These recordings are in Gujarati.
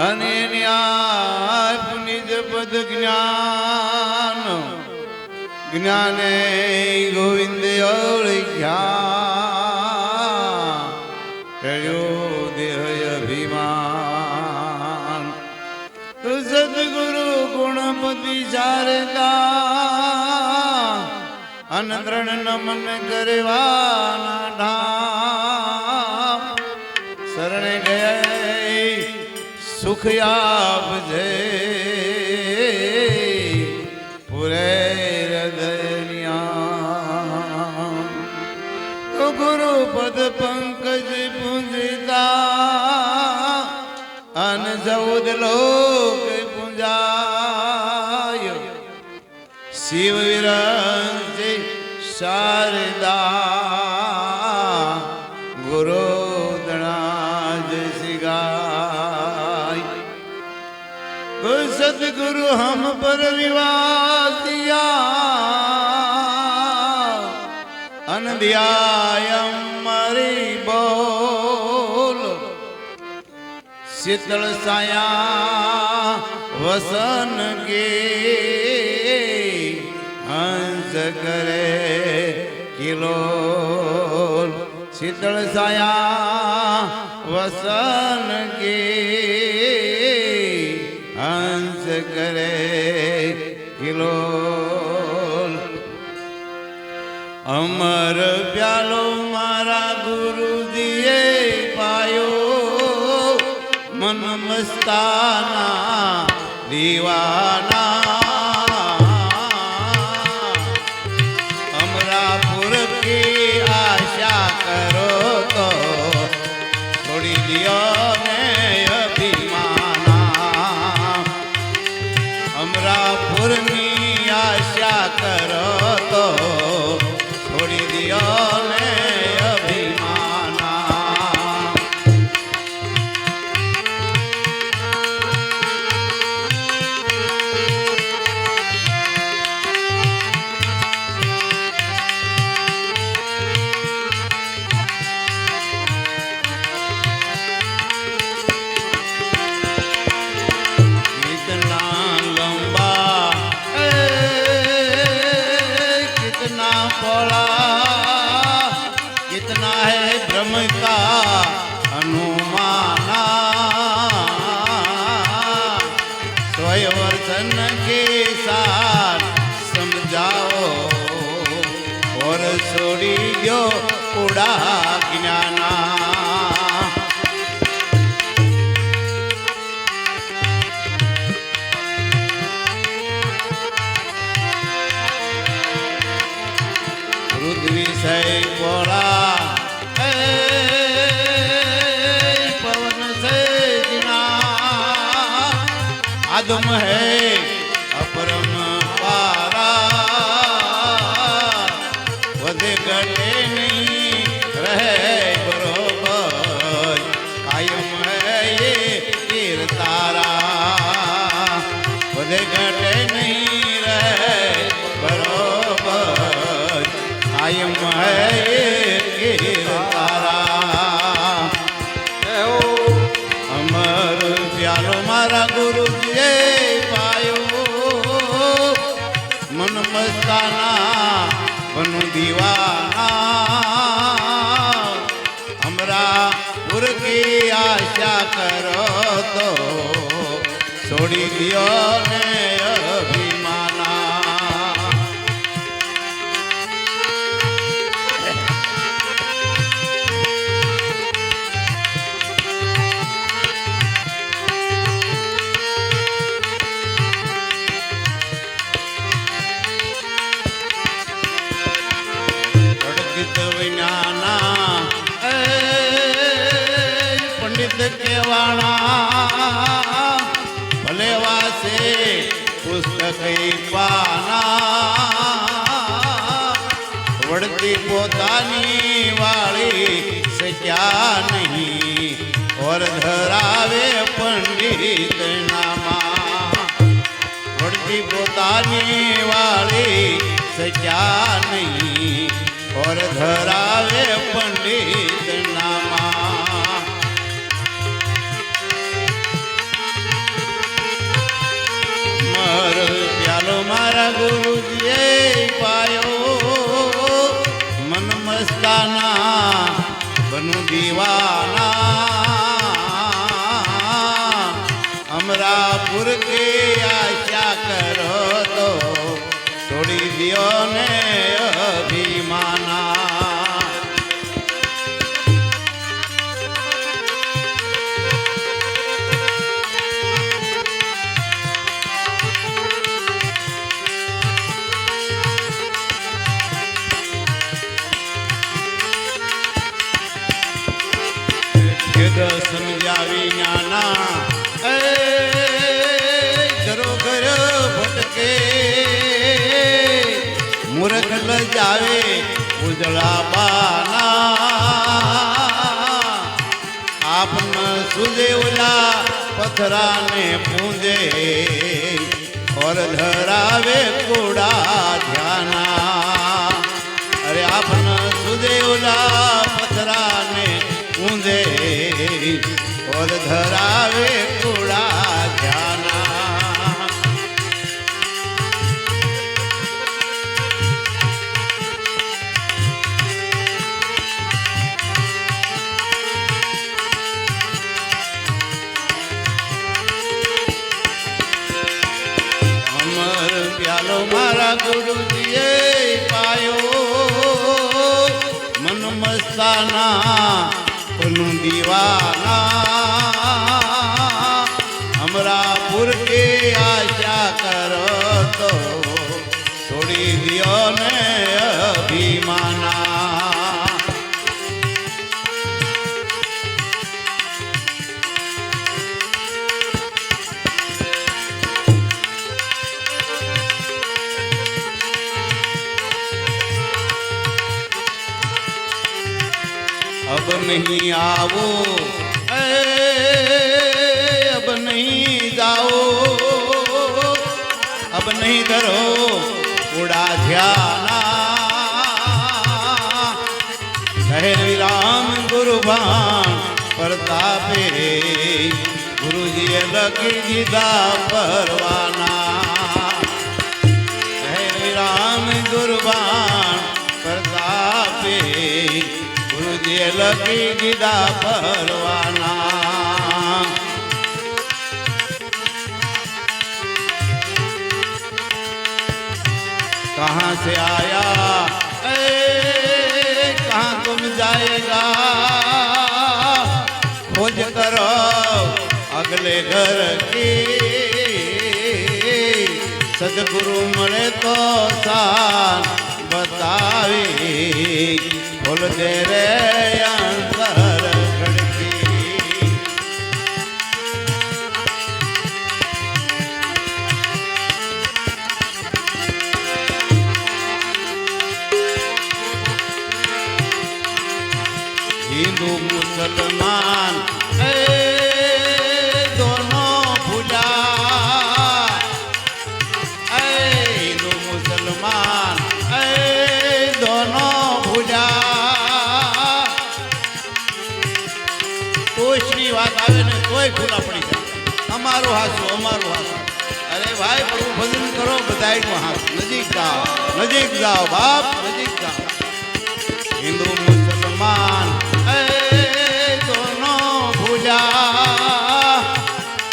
અને ન્યાય નિજ પદ જ્ઞાન. જ્ઞાને ગોવિંદ ઓળખ્યા. ટળ્યો દેહ અભિમાન. સદગુરુ ગુણપતિ શારદા. અનદ્રણ નમન કરવાના ધામ. શરણે સુખ આપજે સદગુરુ હમ પર વિવાસિયા અનધ્યાયમ મારી બોલ શીતળ સાયા વસન કે હંસ કરે કિલો શીતળ સાયા વસન કે હંસ કરે કિલો અમર પ્યાલો મારા ગુરુજીએ પાયો. મન મસ્તાના દીવાના પણ છોડી દો ઉડા જ્ઞાના. વિષય બોળા. પવન છે આદમ હૈ ગુરુજીએ પાયો મન મસ્તાના બનુ દીવાના હમરા પુર કી આશા કરો તો છોડી દિયો ને પંડિત વિજ્ઞાના એ પંડિત કેવાણા ભલે વાસે પુસ્તક પાના વળતી પોતાની વાળી શક્યા નહીં ઓર ધરાવે પંડિત નામા વળતી પોતાની વાળી સચ્યા નહીં ઓર ધરાવે પંડિત નામા. મર પ્યાલો મારા ગુરુજીએ પાયો. મન મસ્તાના બનુ દીવાના. અમરાપુર કે લજાવે ઉજળા બાના આપન સુજે ઉલા પથરાને પૂંજે ઓર ધરાવે કુડા ધ્યાના. અરે આપન સુજે ઉલા પથરાને ઊંધે ઓર ધરાવે કુડા પૂરતી આશા કરો તો છોડી દો ને અભિમાના. અબ નહીં આવો ભગવાન પ્રતાપે ગુરુજીએ લખી દીધા પરવાના. હે રામ ગુરબાન પ્રતાપે ગુરુજીએ લખી દીધા પરવાના. કહા સે આ સદગુરુ મળે તો શાન બતાવી. ખોલ દે રે અંતર તોષની વાત આવે ને તોય ખુલ્લા પડી જાય અમારું હાસું અમારું હાસું. અરે ભાઈ, પ્રભુ ભજન કરો, બધાયનું હાસ. નજીક જાઓ નજીક જાઓ, બાપ, નજીક જાઓ. હિન્દુ મુસલમાન એ દોનો ભૂજા,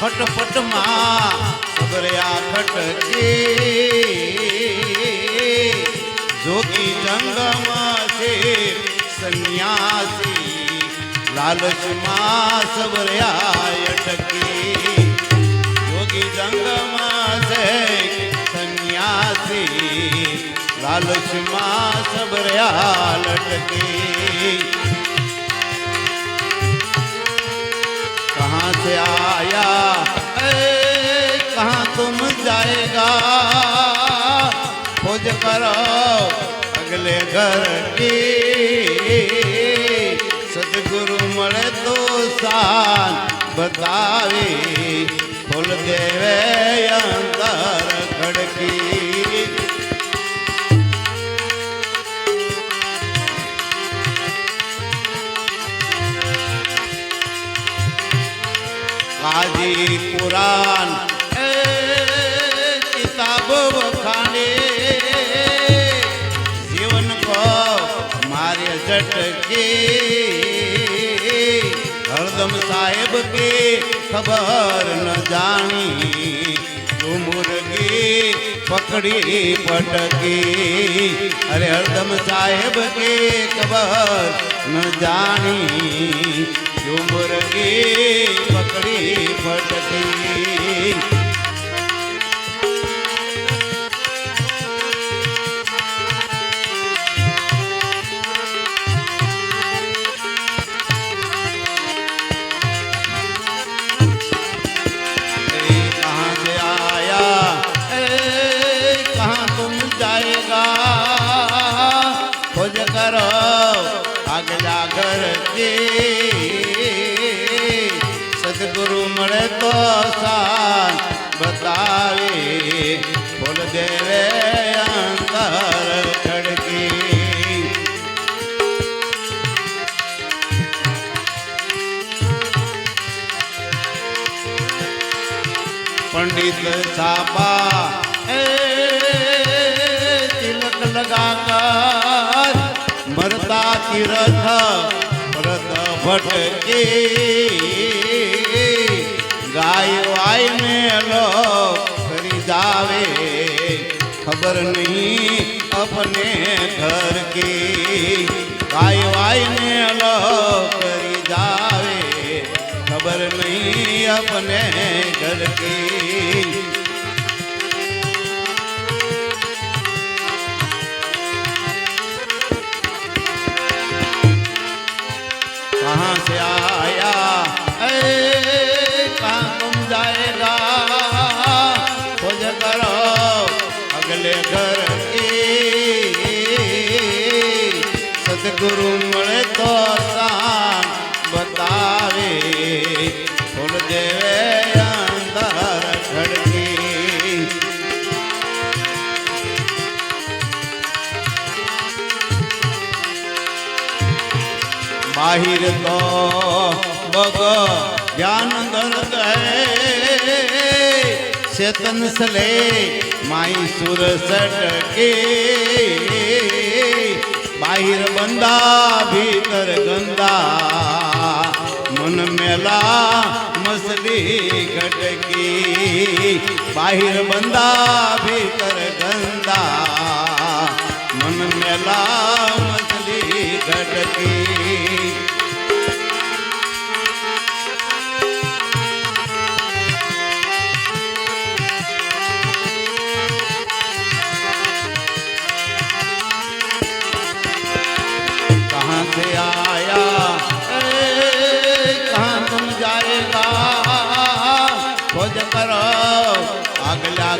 ફટફટમાં સબર્યા ખટકી. જોગી જંગમ છે, સન્યાસી. सन्यासी लालच माँ सबरिया अटकी योगी जंगम से सन्यासी लालच माँ सबरिया लटकी कहाँ से आया ए, कहाँ तुम जाएगा खोज करो अगले घर की સ્થાન બતાવી, ફૂલ દેવે અંદર ખડકી. આજી પુરાણ એ કિતાબ વખાણે. જીવન કો મારે ઝટકી. સાહેબ કે ખબર ન જાણી. તું મુરગી પકડી પટકી. અરે હરદમ સાહેબ કે ખબર ન જાણી. તું મુરગી પકડી પટકી. લાગે. સદગુરુ મળે તો સાન બતાવે. બોલ દેવે અંતર ઠડકી પંડિત છાપા એ તિલક લગાકર મરતા તીરથ ભટકી ગાય વાય મેલો ખરીદાવે ખબર નહીં અપને ઘર કી ગાય વાય મેલો ખરીદાવે ખબર નહીં અપને ઘર કી મળે ઘર એ. સદગુરુ મળે તો સાન બતાવે. ફૂલ દેવે અંદર ખડકી બાહિર તો ભગ જ્ઞાન દર્દ ચેતન સલે, માઈ સુર સટકે. બાહિર બંદા ભીતર ગંદા મન મેલા મસલી ઘટકી. બાહિર બંદા ભીતર ગંદા મન મેલા મસલી ઘટકી.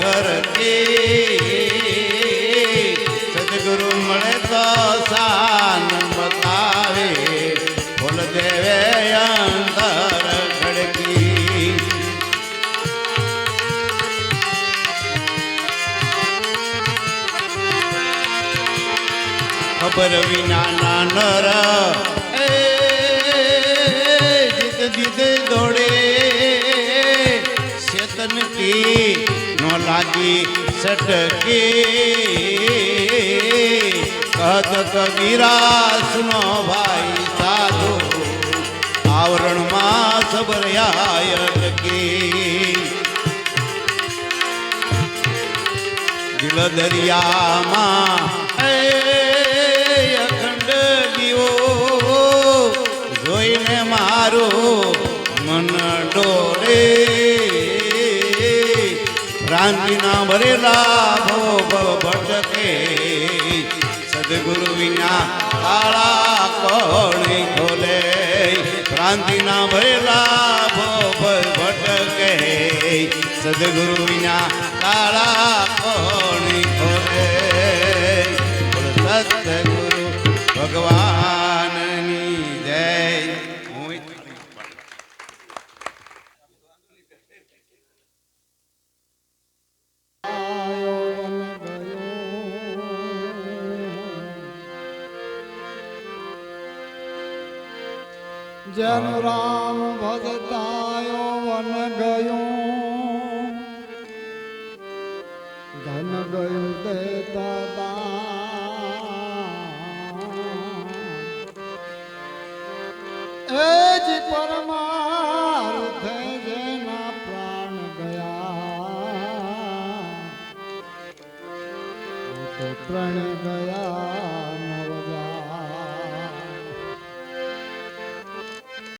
ઘર કે સદગુરુ મળે તો સાન બતાવે. ભૂલ દેવે અંતર ખડકી ખબર વિના ના નર. જીત દોડે. ચેતન કી લાગી સટકે. કદ કબીરાસ નો ભાઈ સાધુ, આવરણમાં સબરયાય અટકી. દિલ દરિયામાં અખંડ દીવો જોઈને મારું ભરેલા ભોગ ભટકે. સદગુરુ વિના તાળા કોણ ખોલે. ભ્રાંતિના ભરેલા ભોગ ભટકે. સદગુરુ વિના તાળા કોણ ખોલે.